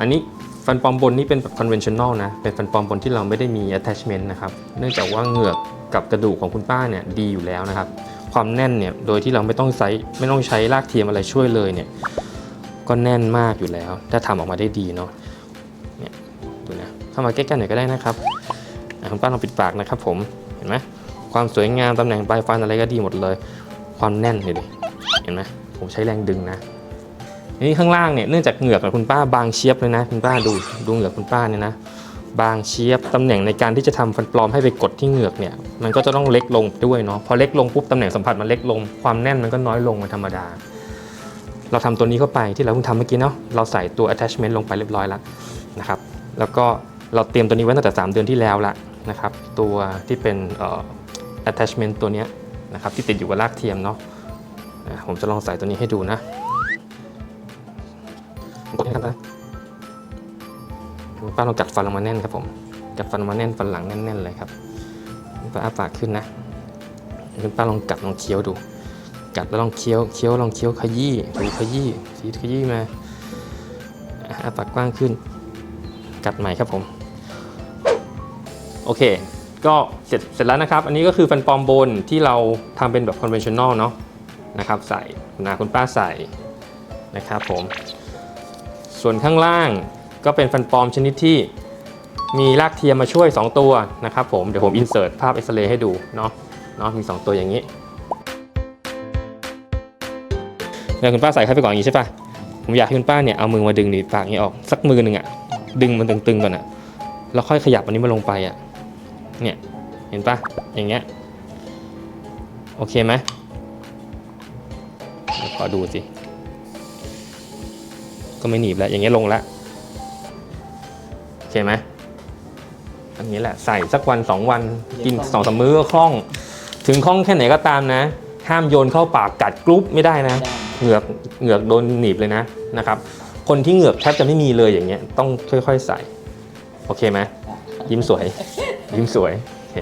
อันนี้ฟันปลอมบนนี่เป็นแบบ conventional นะ เป็นฟันปลอมบนที่เราไม่ได้มี attachment นะครับ เนื่องจากว่าเหงือกกับกระดูกของคุณป้าเนี่ยดีอยู่แล้วนะครับ ความแน่นเนี่ยโดยที่เราไม่ต้องใช้ไม่ต้องใช้รากเทียมอะไรช่วยเลยเนี่ย ก็แน่นมากอยู่แล้ว ถ้าทำออกมาได้ดีเนาะ เนี่ยดูนะ เข้ามาใกล้ๆหน่อยก็ได้นะครับคุณป้าลองปิดปากนะครับ ผม เห็นไหมความสวยงามตำแหน่งปลายฟันอะไรก็ดีหมดเลย ความแน่นเลยดิ เห็นไหมผมใช้แรงดึงนะ นี่ข้างล่างเนี่ยเนื่องจากเหงือกของคุณป้าบางเชียบเลยนะ คุณป้าดูดูเหงือกคุณป้าเนี่ยนะบางเชียบตำแหน่งในการที่จะทำฟันปลอมให้ไปกดที่เหงือกเนี่ยมันก็จะต้องเล็กลงด้วยเนาะพอเล็กลงปุ๊บตำแหน่งสัมผัสมันเล็กลงความแน่นมันก็น้อยลงเป็นธรรมดา เราทำตัวนี้เข้าไปที่เราเพิ่งทำเมื่อกี้เนาะเราใส่ตัว attachment ลงไปเรียบร้อยแล้วนะครับแล้วก็เราเตรียมตัวนี้ไว้ตั้งแต่ 3 เดือนที่แล้วละนะครับตัวที่เป็น attachment ตัวนี้นะครับที่ติดอยู่กับรากเทียมเนาะผมจะลองใส่ตัวนี้ให้ดูนะ กดให้ครับนะคุณป้าลองกัดฟันลงมาแน่นครับผมกัดฟันลงมาแน่นฟันหลังแน่นๆเลยครับคุณป้าอ้าปากขึ้นนะคุณป้าลองกัดลองเคี้ยวดู กัดแล้วลองเคี้ยวเคี้ยวลองเคี้ยวขยี้ดูขยี้สีขยี้มาอ้าปากกว้างขึ้น กัดใหม่ครับผม โอเค ก็เสร็จเสร็จแล้วนะครับ อันนี้ก็คือฟันปลอมบนที่เราทำเป็นแบบ conventional เนาะนะครับ ใส่คุณนาคุณป้าใส่นะครับผม ส่วนข้างล่างก็เป็นฟันปลอมชนิดที่มีรากเทียมมาช่วย 2 ตัวนะครับผมเดี๋ยวผมอินเสิร์ตภาพเอ็กซเรย์ให้ดูเนาะเนาะมี 2 ตัวอย่างนี้แล้วคุณป้าใส่เข้าไปก่อนอย่างนี้ใช่ปะผมอยากให้คุณป้าเนี่ยเอามือมาดึงดีปากนี้ออกสักมือหนึ่งอะดึงมันตึงๆก่อนอะแล้วค่อยขยับอันนี้มาลงไปอะเนี่ยเห็นปะอย่างเงี้ยโอเคไหมขอดูสิ ก็ไม่หนีบแล้ว อย่างเงี้ยลงแล้วโอเคไหมอันนี้แหละใส่สักวันสองวันกินสองสามมื้อก็คล่อง ถึงคล่องแค่ไหนก็ตามนะ ห้ามโยนเข้าปากกัดกรุ๊ปไม่ได้นะ เหงือกเหงือกโดนหนีบเลยนะนะครับ คนที่เหงือกแทบจะไม่มีเลยอย่างเงี้ยต้องค่อย ๆ ใส่ โอเคไหมยิ้มสวย ยิ้มสวยโอเค